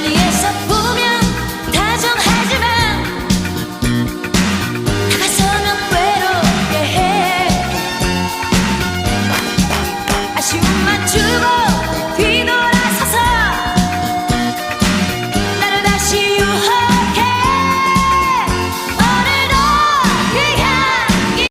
리 에서 보면 다정하지만 다가서면 외롭게 해. 아쉬움만 주고